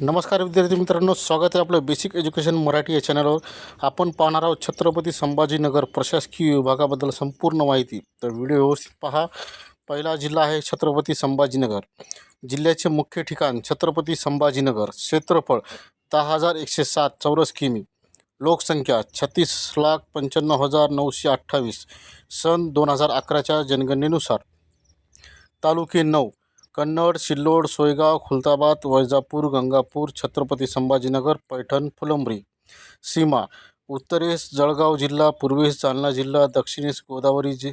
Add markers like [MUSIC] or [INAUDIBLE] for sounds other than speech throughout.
नमस्कार विद्यार्थी मित्रांनो स्वागत आहे आपलं बेसिक एज्युकेशन मराठी या चॅनलवर आपण पाहणार आहोत छत्रपती संभाजीनगर प्रशासकीय विभागाबद्दल संपूर्ण माहिती. तर व्हिडिओ व्यवस्थित पहा. पहिला जिल्हा आहे छत्रपती संभाजीनगर. जिल्ह्याचे मुख्य ठिकाण छत्रपती संभाजीनगर. क्षेत्रफळ दहा हजार एकशे सात चौरस किमी. लोकसंख्या छत्तीस लाख पंच्याण्णव हजार नऊशे अठ्ठावीस. सन दोन हजार अकराच्या जनगणनेनुसार. तालुके नऊ. कन्नड सिल्लोड सोयगाव खुलताबाद वैजापूर गंगापूर छत्रपती संभाजीनगर पैठण फुलंब्री. सीमा उत्तरेस जळगाव जिल्हा पूर्वेस जालना जिल्हा दक्षिणेस गोदावरी जि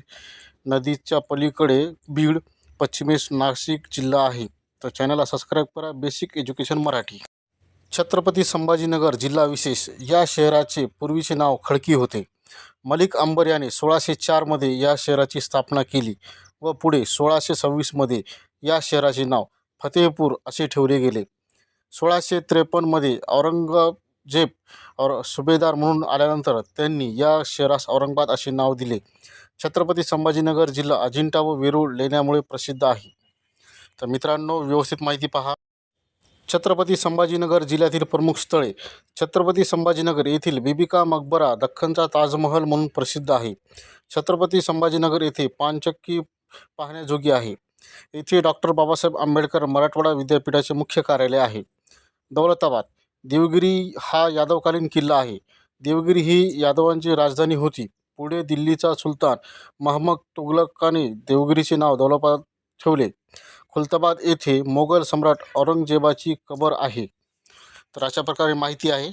नदीच्या पलीकडे बीड पश्चिमेस नाशिक जिल्हा आहे. तर चॅनलला सबस्क्राईब करा. Basic education Marathi. Chhatrapati Sambhajinagar जिल्हा विशेष. या शहराचे पूर्वीचे नाव खडकी होते. मलिक अंबर याने सोळाशे चारमध्ये या शहराची स्थापना केली. व पुढे सोळाशे सव्वीसमध्ये या शहराचे नाव फतेहपूर असे ठेवले गेले. सोळाशे त्रेपन्नमध्ये औरंगजेब और सुभेदार म्हणून आल्यानंतर त्यांनी या शहरास औरंगाबाद असे नाव दिले. छत्रपती संभाजीनगर जिल्हा अजिंठा व वेरूळ लेण्यामुळे प्रसिद्ध आहे. तर मित्रांनो व्यवस्थित माहिती पहा. छत्रपती संभाजीनगर जिल्ह्यातील प्रमुख स्थळे छत्रपती संभाजीनगर येथील बिबिका मकबरा दख्खनचा ताजमहल म्हणून प्रसिद्ध आहे. छत्रपती संभाजीनगर येथे पानचक्की पाहण्याजोगी आहे. येथे डॉक्टर बाबासाहेब आंबेडकर मराठवाडा विद्यापीठाचे मुख्य कार्यालय आहे. दौलताबाद देवगिरी हा यादवकालीन किल्ला आहे. देवगिरी ही यादवांची राजधानी होती. पुढे दिल्लीचा सुलतान महमद तुगलकाने देवगिरीचे नाव दौलताबाद ठेवले. खुलताबाद येथे मोगल सम्राट औरंगजेबाची कबर आहे. तर अशा प्रकारे माहिती आहे.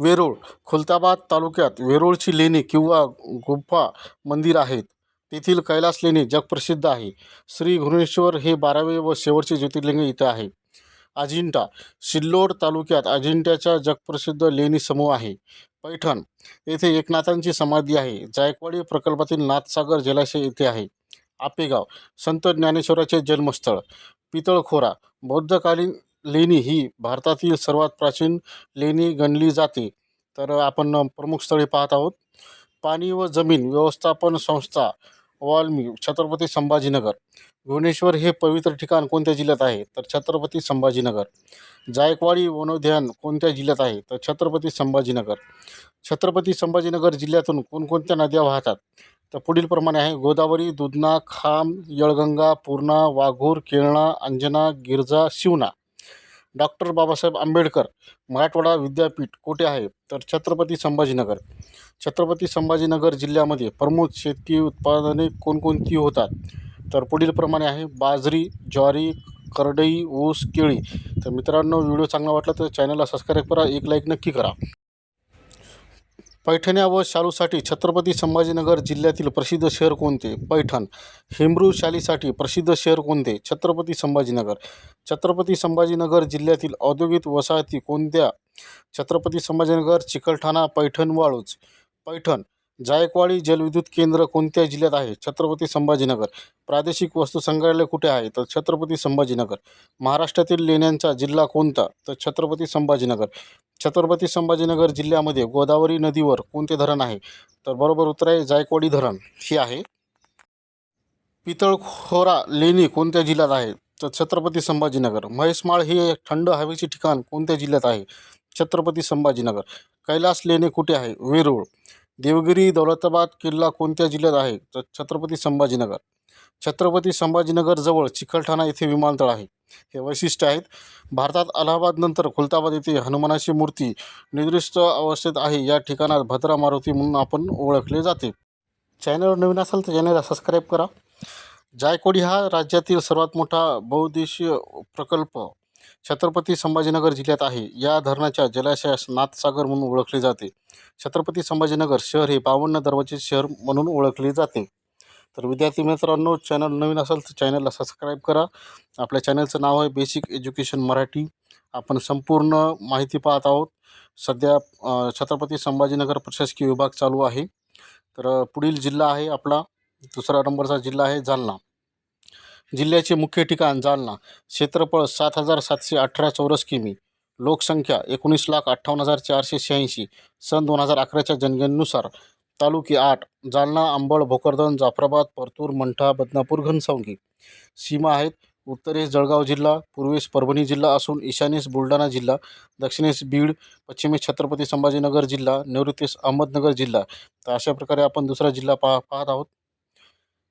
वेरूळ खुलताबाद तालुक्यात वेरूळची लेणी किंवा गुंफा मंदिर आहेत. तेथील कैलास लेणी जगप्रसिद्ध आहे. श्री घृणेश्वर हे बारावे व शेवटचे ज्योतिर्लिंग इथे आहे. अजिंठा सिल्लोड तालुक्यात अजिंठ्याच्या जगप्रसिद्ध लेणी समूह आहे. पैठण येथे एकनाथांची समाधी आहे. जायकवाडी प्रकल्पातील नाथसागर जलाशय येथे आहे. आपेगाव संत ज्ञानेश्वराचे जन्मस्थळ. पितळखोरा बौद्धकालीन लेणी ही भारतातील सर्वात प्राचीन लेणी गणली जाते. तर आपण प्रमुख स्थळे पाहत आहोत. पाणी व जमीन व्यवस्थापन संस्था वाल्मी छत्रपती संभाजीनगर. भुवनेश्वर हे पवित्र ठिकाण कोणत्या जिल्ह्यात आहे? तर छत्रपती संभाजीनगर. जायकवाडी वनोद्यान कोणत्या जिल्ह्यात आहे? तर छत्रपती संभाजीनगर. छत्रपती संभाजीनगर जिल्ह्यातून कोणकोणत्या नद्या वाहतात? तर पुढीलप्रमाणे आहे. गोदावरी दुधना खाम यळगंगा पूर्णा वाघूर केळणा अंजना गिरजा शिवना. डॉक्टर बाबासाहेब आंबेडकर मराठवाडा विद्यापीठ कोठे आहे? तर छत्रपती संभाजीनगर. छत्रपती संभाजीनगर जिल्ह्यामध्ये प्रमुख शेती उत्पादने कोणकोणती होतात? तर पुढीलप्रमाणे आहे बाजरी ज्वारी करडई ऊस केळी. तर मित्रांनो व्हिडिओ चांगला वाटला तर चॅनलला सबस्क्राईब करा एक लाईक नक्की करा. पैठण्या व शालूसाठी छत्रपती संभाजीनगर जिल्ह्यातील प्रसिद्ध शहर कोणते? पैठण. हिमरू शालीसाठी प्रसिद्ध शहर कोणते? छत्रपती संभाजीनगर. छत्रपती संभाजीनगर जिल्ह्यातील औद्योगिक वसाहती कोणत्या? छत्रपती संभाजीनगर चिकलठाणा पैठण वाळूज. पैठण. जायकवाडी जलविद्युत केंद्र कोणत्या जिल्ह्यात आहे? छत्रपती संभाजीनगर. प्रादेशिक वस्तू संग्रहालय कुठे आहे? तर छत्रपती संभाजीनगर. महाराष्ट्रातील लेण्यांचा जिल्हा कोणता? तर छत्रपती संभाजीनगर. छत्रपती संभाजीनगर जिल्ह्यामध्ये गोदावरी नदीवर कोणते धरण आहे? तर बरोबर उत्तर आहे जायकवाडी धरण. हे आहे. पितळखोरा लेणी कोणत्या जिल्ह्यात आहे? तर छत्रपती संभाजीनगर. म्हैसमाळ हे थंड हवेचे ठिकाण कोणत्या जिल्ह्यात आहे? छत्रपती संभाजीनगर. कैलास लेणे कुठे आहे? वेरूळ. देवगिरी दौलताबाद किल्ला कोणत्या जिल्ह्यात आहे? तर छत्रपती संभाजीनगर. छत्रपती संभाजीनगरजवळ चिखलठाणा येथे विमानतळ आहे. हे वैशिष्ट्य आहेत. भारतात अलाहाबादनंतर खुलताबाद येथे हनुमानाची मूर्ती निद्रिस्त अवस्थेत आहे. या ठिकाणात भद्रा मारुती म्हणून आपण ओळखले जाते. चॅनलवर नवीन असाल तर चॅनलला सबस्क्राईब करा. जायकोडी हा राज्यातील सर्वात मोठा बहुद्देशीय प्रकल्प छत्रपती संभाजीनगर जिल्ह्यात आहे. या धरणाच्या जलाशयास नाथसागर म्हणून ओळखले जाते. छत्रपती संभाजीनगर शहर हे बावन्न दरवाजे शहर म्हणून ओळखले जाते. तर विद्यार्थी मित्रांनो चॅनल नवीन असेल तर चॅनलला सबस्क्राईब करा. आपल्या चॅनलचं नाव आहे बेसिक एज्युकेशन मराठी. आपण संपूर्ण माहिती पाहत आहोत. सध्या छत्रपती संभाजीनगर प्रशासकीय विभाग चालू आहे. तर पुढील जिल्हा आहे आपला. दुसरा नंबरचा जिल्हा आहे जालना. जिल्ह्याचे मुख्य ठिकाण जालना. क्षेत्रफळ सात हजार सातशे अठरा चौरस किमी. लोकसंख्या एकोणीस लाख अठ्ठावन्न हजार चारशे शहाऐंशी. सन दोन हजार अकराच्या जनगणनेनुसार तालुके आठ जालना अंबड भोकरदन जाफराबाद परतूर मंठा बदनापूर घनसावंगी. सीमा आहेत. उत्तरेस जळगाव जिल्हा पूर्वेस परभणी जिल्हा असून ईशान्येस बुलढाणा जिल्हा दक्षिणेस बीड पश्चिमेस छत्रपती संभाजीनगर जिल्हा नैऋत्येस अहमदनगर जिल्हा. तर अशा प्रकारे आपण दुसरा जिल्हा पाह पाहत आहोत.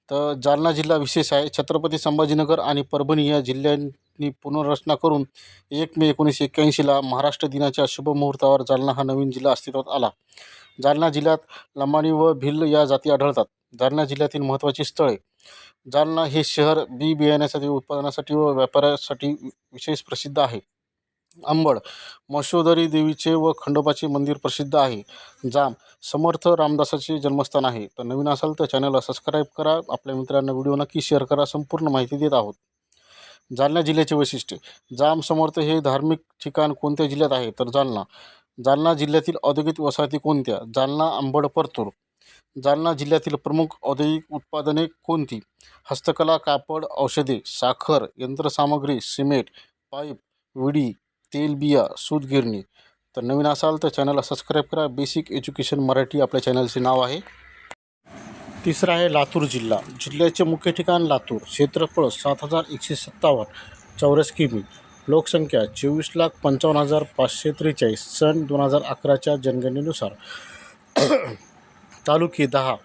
तर जालना जिल्हा विशेष आहे. छत्रपती संभाजीनगर आणि परभणी या जिल्ह्यांनी पुनर्रचना करून एक मे एकोणीसशे एक्क्याऐंशीला महाराष्ट्र दिनाच्या शुभमुहूर्तावर जालना हा नवीन जिल्हा अस्तित्वात आला. जालना जिल्ह्यात लंबाणी व भिल्ल या जाती आढळतात. जालना जिल्ह्यातील महत्त्वाची स्थळे. जालना हे शहर बी बियाण्यासाठी उत्पादनासाठी व व्यापारासाठी विशेष प्रसिद्ध आहे. आंबड मशोदरी देवीचे व खंडोबाचे मंदिर प्रसिद्ध आहे. जाम समर्थ रामदासाचे जन्मस्थान आहे. तर नवीन असाल तर चॅनलला सबस्क्राईब करा. आपल्या मित्रांना व्हिडिओ नक्की शेअर करा. संपूर्ण माहिती देत आहोत. जालना जिल्ह्याचे वैशिष्ट्य. जाम समर्थ हे धार्मिक ठिकाण कोणत्या जिल्ह्यात आहे? तर जालना. जालना जिल्ह्यातील औद्योगिक वसाहती कोणत्या? जालना आंबड परतूर. जालना जिल्ह्यातील प्रमुख औद्योगिक उत्पादने कोणती? हस्तकला कापड औषधे साखर यंत्रसामग्री सिमेंट पाईप विडी तेलबिया सूतगिरणी तर नवीन असाल तर चॅनलला सबस्क्राईब करा. बेसिक एज्युकेशन मराठी आपल्या चॅनलचे नाव आहे. तिसरा आहे लातूर जिल्हा. जिल्ह्याचे मुख्य ठिकाण लातूर. क्षेत्रफळ सात हजार एकशे सत्तावन्न. चौरस किमी. लोकसंख्या चोवीस लाख पंचावन्न हजार पाचशे त्रेचाळीस. सन दोन हजार अकराच्या जनगणनेनुसार. तालुके दहा.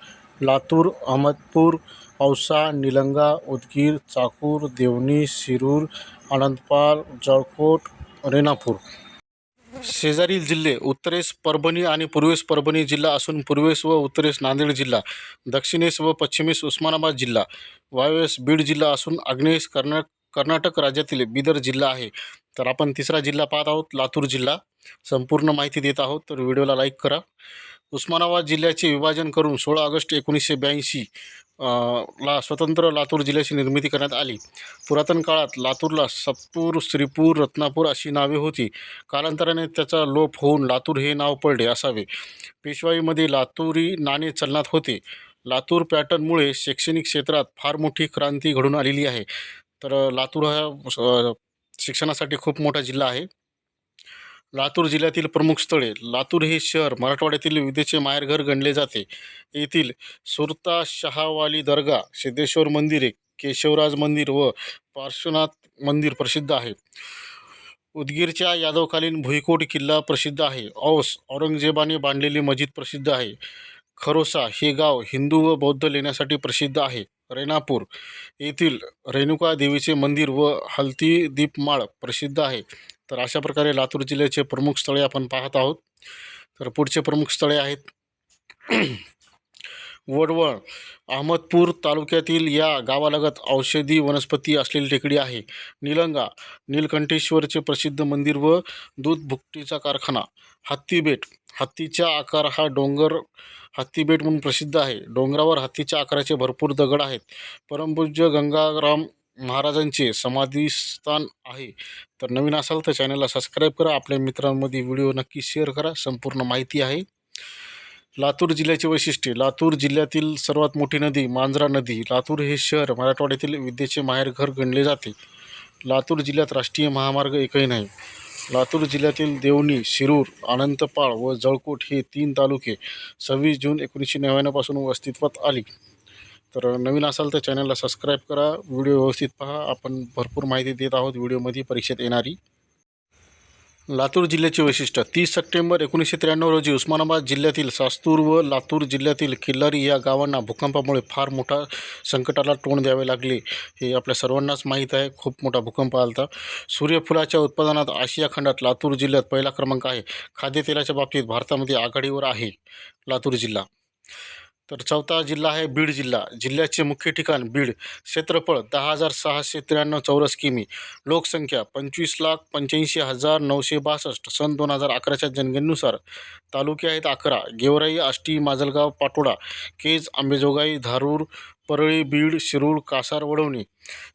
लातूर अहमदपूर औसा निलंगा उदगीर चाकूर देवणी शिरूर आनंदपाल जळकोट रेणापूर. शेजारील जिल्हे उत्तरेस परभणी आणि पूर्वेस परभणी जिल्हा असून पूर्वेस व उत्तरेस नांदेड जिल्हा दक्षिणेस व पश्चिमेस उस्मानाबाद जिल्हा वायव्येस बीड जिल्हा असून आग्नेयेस कर्ना कर्नाटक राज्यातील बिदर जिल्हा आहे. तर आपण तिसरा जिल्हा पाहत आहोत लातूर जिल्हा. संपूर्ण माहिती देत आहोत तर व्हिडिओला लाईक करा. उस्मानाबाद जिल्ह्याचे विभाजन करून सोळा ऑगस्ट एकोणीसशे ब्याऐंशी ला स्वतंत्र लातूर जिल्ह्याची निर्मिती करण्यात आली. पुरातन काळात लातूरला सत्पूर श्रीपूर रत्नापूर अशी नावे होती. कालांतराने त्याचा लोप होऊन लातूर हे नाव पडले असावे. पेशवाईमध्ये लातूरी नाणे चलनात होते. लातूर पॅटर्नमुळे शैक्षणिक क्षेत्रात फार मोठी क्रांती घडून आलेली आहे. तर लातूर हा शिक्षणासाठी खूप मोठा जिल्हा आहे. लातूर जिल्ह्यातील प्रमुख स्थळे लातूर हे शहर मराठवाड्यातील विधेचे माहेरघर गणले जाते. येथील सुरता शहावाली दर्गा सिद्धेश्वर मंदिरे केशवराज मंदिर व पार्श्वनाथ मंदिर प्रसिद्ध आहे. उदगीरच्या यादवकालीन भुईकोट किल्ला प्रसिद्ध आहे. औस औरंगजेबाने बांधलेली मस्जिद प्रसिद्ध आहे. खरोसा हे गाव हिंदू व बौद्ध लेण्यासाठी प्रसिद्ध आहे. रेणापूर येथील रेणुका देवीचे मंदिर व हलती दीपमाळ प्रसिद्ध आहे. तर अशा प्रकारे लातूर जिल्ह्याचे प्रमुख स्थळे आपण पाहत आहोत. तर पुढचे प्रमुख स्थळे आहेत. [CLEARS THROAT] वडवळ अहमदपूर तालुक्यातील या गावालगत औषधी वनस्पती असलेली टेकडी आहे. निलंगा नीलकंठेश्वरचे प्रसिद्ध मंदिर व दूध भुकटीचा कारखाना. हत्तीबेट हत्तीचा आकार हा डोंगर हत्तीबेट म्हणून प्रसिद्ध आहे. डोंगरावर हत्तीच्या आकाराचे भरपूर दगड आहेत. परमपूज्य गंगाराम महाराजांचे समाधीस्थान आहे. तर नवीन असाल तर चॅनलला सबस्क्राईब करा. आपल्या मित्रांमध्ये व्हिडिओ नक्की शेअर करा. संपूर्ण माहिती आहे. लातूर जिल्ह्याचे वैशिष्ट्ये लातूर जिल्ह्यातील सर्वात मोठी नदी मांजरा नदी. लातूर हे शहर मराठवाड्यातील विद्येचे माहेरघर गणले जाते. लातूर जिल्ह्यात राष्ट्रीय महामार्ग एकही नाही. लातूर जिल्ह्यातील देवणी शिरूर अनंतपाळ व जळकोट हे तीन तालुके सव्वीस जून एकोणीसशे नव्याण्णवपासून अस्तित्वात आली. तर नवीन असाल तर चॅनलला सबस्क्राईब करा. व्हिडिओ व्यवस्थित पहा. आपण भरपूर माहिती देत आहोत. व्हिडिओमध्ये परीक्षेत येणारी. लातूर जिल्ह्याचे वैशिष्ट्य. तीस सप्टेंबर एकोणीसशे त्र्याण्णव रोजी उस्मानाबाद जिल्ह्यातील सास्तूर व लातूर जिल्ह्यातील किल्लारी या गावांना भूकंपामुळे फार मोठा संकटाला तोंड द्यावे लागले. हे आपल्या सर्वांनाच माहीत आहे. खूप मोठा भूकंप आला होता सूर्यफुलाच्या उत्पादनात आशिया खंडात लातूर जिल्ह्यात पहिला क्रमांक आहे. खाद्यतेलाच्या बाबतीत भारतामध्ये आघाडीवर आहे लातूर जिल्हा. तर चौथा जिल्हा आहे बीड जिल्हा. जिल्ह्याचे मुख्य ठिकाण बीड. क्षेत्रफळ दहा हजार सहाशे त्र्याण्णव चौरस किमी. लोकसंख्या पंचवीस लाख पंच्याऐंशी हजार नऊशे बासष्ट. सन दोन हजार अकराच्या जनगणनेनुसार तालुके आहेत अकरा. गेवराई आष्टी माजलगाव पाटोडा केज आंबेजोगाई धारूर परळी बीड शिरूर कासार वडवणी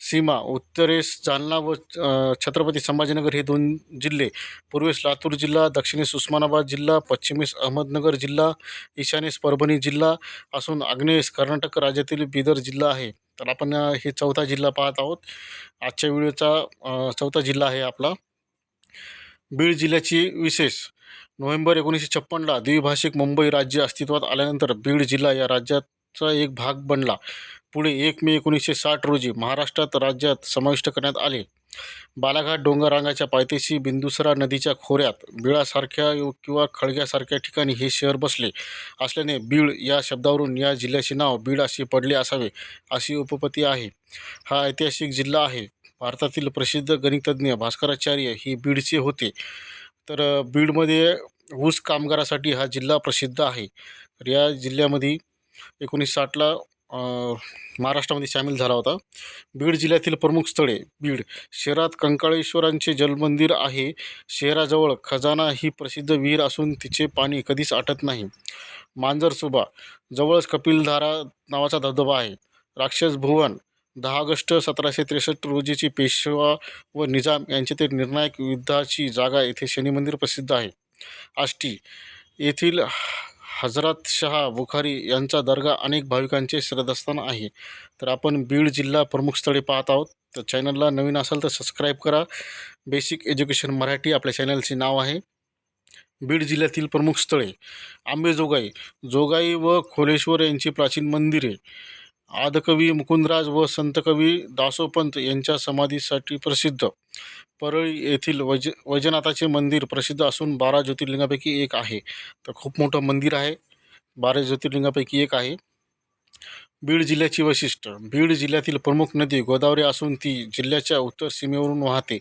सीमा उत्तरेस जालना व छत्रपती संभाजीनगर हे दोन जिल्हे. पूर्वेस लातूर जिल्हा दक्षिणेस उस्मानाबाद जिल्हा पश्चिमेस अहमदनगर जिल्हा ईशान्येस परभणी जिल्हा असून आग्नेयेस कर्नाटक राज्यातील बिदर जिल्हा आहे. तर आपण हे चौथा जिल्हा पाहत आहोत. आजच्या व्हिडिओचा चौथा जिल्हा आहे आपला. बीड जिल्ह्याची विशेष. नोव्हेंबर एकोणीसशे छप्पनला द्विभाषिक मुंबई राज्य अस्तित्वात आल्यानंतर बीड जिल्हा या राज्यात चा एक भाग बनला. पुढे एक मे एकोणीसशे साठ रोजी महाराष्ट्रात राज्यात समाविष्ट करण्यात आले. बालाघाट डोंगररांगाच्या पायथ्याशी बिंदुसरा नदीच्या खोऱ्यात बिळासारख्या किंवा खळग्यासारख्या ठिकाणी हे शहर बसले असल्याने बीड या शब्दावरून या जिल्ह्याचे नाव बीड असे पडले असावे अशी उपपत्ती आहे. हा ऐतिहासिक जिल्हा आहे. भारतातील प्रसिद्ध गणितज्ञ भास्कराचार्य हे बीडचे होते. तर बीडमध्ये ऊस कामगारासाठी हा जिल्हा प्रसिद्ध आहे. तर या जिल्ह्यामध्ये एकोणीस साठला महाराष्ट्रामध्ये सामील झाला होता. बीड जिल्ह्यातील प्रमुख स्थळे बीड शहरात कंकाळेश्वरांचे जलमंदिर आहे. शहराजवळ खजाना ही प्रसिद्ध विहीर असून तिचे पाणी कधीच आटत नाही. मांजरसुबा जवळच कपिलधारा नावाचा धबधबा आहे. राक्षस भुवन दहा ऑगस्ट सतराशे त्रेसष्ट रोजीची पेशवा व निजाम यांच्यातील निर्णायक युद्धाची जागा येथे शनी मंदिर प्रसिद्ध आहे. आष्टी येथील हजरत शहा बुखारी यांचा दर्गा अनेक भाविकांचे श्रद्धास्थान आहे. तर आपण बीड जिल्हा प्रमुख स्थळे पाहत आहोत. तर चॅनलला नवीन असाल तर सबस्क्राईब करा. बेसिक एज्युकेशन मराठी आपल्या चॅनलचे नाव आहे. बीड जिल्ह्यातील प्रमुख स्थळे. आंबेजोगाई. जोगाई व खोलेश्वर यांची प्राचीन मंदिरे. आदकवी मुकुंदराज व संतकवी दासोपंत यांच्या समाधीसाठी प्रसिद्ध. परळी येथील वज वैजनाथाचे मंदिर प्रसिद्ध असून बारा ज्योतिर्लिंगापैकी एक आहे. तर खूप मोठं मंदिर आहे. बारा ज्योतिर्लिंगापैकी एक आहे. बीड जिल्ह्याची वैशिष्ट्य. बीड जिल्ह्यातील प्रमुख नदी गोदावरी असून ती जिल्ह्याच्या उत्तर सीमेवरून वाहते.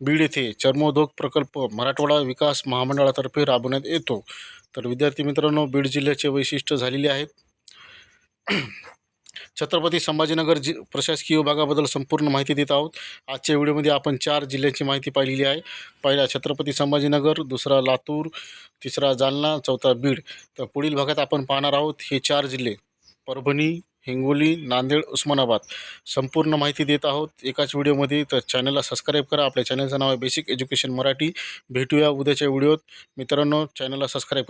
बीड येथे चर्मोद्योग प्रकल्प मराठवाडा विकास महामंडळातर्फे राबवण्यात येतो. तर विद्यार्थी मित्रांनो बीड जिल्ह्याचे वैशिष्ट्य झालेले आहेत. छत्रपती संभाजीनगर जि प्रशासकीय विभागाबद्दल संपूर्ण माहिती देत आहोत. आजच्या व्हिडिओमध्ये आपण चार जिल्ह्यांची माहिती पाहिलेली आहे. पहिला छत्रपती संभाजीनगर दुसरा लातूर तिसरा जालना चौथा बीड. तर पुढील भागात आपण पाहणार आहोत हे चार जिल्हे. परभणी हिंगोली नांदेड उस्मानाबाद. संपूर्ण माहिती देत आहोत एकाच व्हिडिओमध्ये. तर चॅनलला सबस्क्राईब करा. आपल्या चॅनलचं नाव आहे बेसिक एज्युकेशन मराठी भेटूया उद्याच्या व्हिडिओत. मित्रांनो चॅनलला सबस्क्राईब करा.